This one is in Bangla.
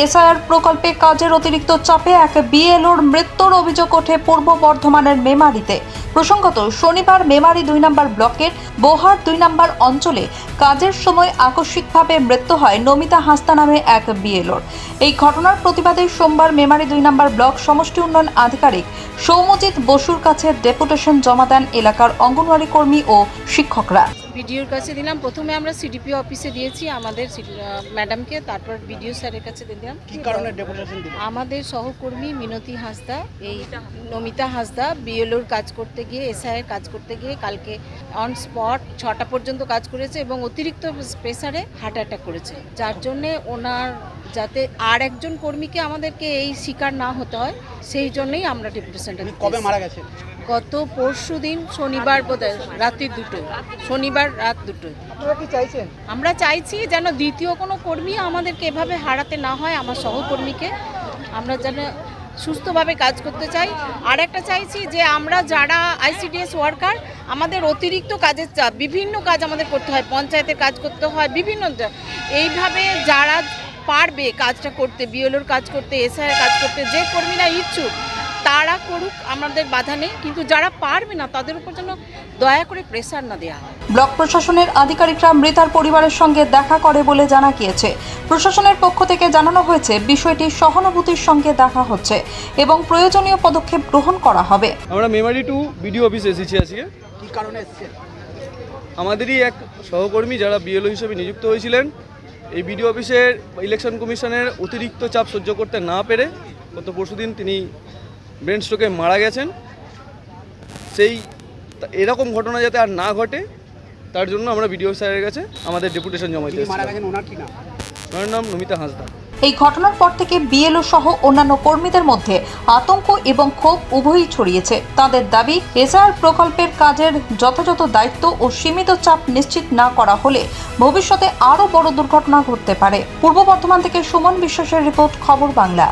এসআইআর প্রকল্পে কাজের অতিরিক্ত চাপে এক বিএলওর মৃত্যুর অভিযোগ ওঠে পূর্ব বর্ধমানের মেমারিতে। প্রসঙ্গত, শনিবার মেমারি দুই নম্বর ব্লকের বোহার দুই নম্বর অঞ্চলে কাজের সময় আকস্মিকভাবে মৃত্যু হয় নমিতা হাস্তা নামে এক বিএলওর। এই ঘটনার প্রতিবাদে সোমবার মেমারি দুই নম্বর ব্লক সমষ্টি উন্নয়ন আধিকারিক সৌমজিৎ বসুর কাছে ডেপুটেশন জমা দেন এলাকার অঙ্গনওয়াড়ি কর্মী ও শিক্ষকরা। বিডিওর কাছে দিলাম। প্রথমে আমরা সিডিপি অফিসে দিয়েছি আমাদের ম্যাডামকে তারপর বিডিও স্যারের কাছে দিলাম। কি কারণে ডেপুটেশন আমাদের সহকর্মী মিনতি হাসদা এই নমিতা হাসদা বিএলওর কাজ করতে গিয়ে এসআইয়ের কাজ করতে গিয়ে কালকে অন স্পট ছটা পর্যন্ত কাজ করেছে এবং অতিরিক্ত প্রেসারে হার্ট অ্যাটাক করেছে। যার জন্যে ওনার যাতে আর একজন কর্মীকে আমাদেরকে এই শিকার না হতে হয় সেই জন্যই আমরা ডেপুটেশনটা কবে মারা গেছেন? গত পরশু দিন শনিবার বোধহয় রাত্রি দুটো। শনিবার রাত দুটো। চাইছেন? আমরা চাইছি যেন দ্বিতীয় কোনো কর্মী আমাদেরকে এভাবে হারাতে না হয় আমার সহকর্মীকে। আমরা যেন সুস্থভাবে কাজ করতে চাই। আর একটা চাইছি যে আমরা যারা আইসিডিএস ওয়ার্কার আমাদের অতিরিক্ত কাজের চাপ বিভিন্ন কাজ আমাদের করতে হয় পঞ্চায়েতের কাজ করতে হয় বিভিন্ন এইভাবে যারা পারবে কাজটা করতে বিএলওর কাজ করতে এসআইয়ের কাজ করতে যে কর্মীরা ইচ্ছুক তারা করুক আমাদের বাধা নেই। কিন্তু যারা পারবে না তাদের উপর যেন দয়া করে প্রেসার না দেওয়া হয়। ব্লক প্রশাসনের আধিকারিকরা মৃতার পরিবারের সঙ্গে দেখা করে বলে জানা গিয়েছে প্রশাসনের পক্ষ থেকে জানানো হয়েছে বিষয়টি সহানুভূতির সঙ্গে দেখা হচ্ছে এবং প্রয়োজনীয় পদক্ষেপ গ্রহণ করা হবে। আমরা মেমারি টু বিডিও অফিসে এসেছি আজকে। কি কারণে এসেছেন? আমাদেরই এক সহকর্মী যারা বিএলও হিসেবে নিযুক্ত হয়েছিলেন এই বিডিও অফিসের ইলেকশন কমিশনের অতিরিক্ত চাপ সহ্য করতে না পেরে গত পরশুদিন তিনি ব্রেন স্ট্রোকে মারা গেছেন। সেই এরকম ঘটনা যাতে আর না ঘটে তার জন্য আমরা বিডিও স্যারের কাছে আমাদের ডেপুটেশন কি নাম? ওনার নাম নমিতা হাঁসদা। এই ঘটনার পর থেকে বিএলও সহ অন্যান্য কর্মীদের মধ্যে আতঙ্ক এবং ক্ষোভ উভয়ই ছড়িয়েছে। তাদের দাবি এসআর প্রকল্পের কাজের যথাযথ দায়িত্ব ও সীমিত চাপ নিশ্চিত না করা হলে ভবিষ্যতে আরও বড় দুর্ঘটনা ঘটতে পারে। পূর্ব বর্ধমান থেকে সুমন বিশ্বাসের রিপোর্ট খবর বাংলা।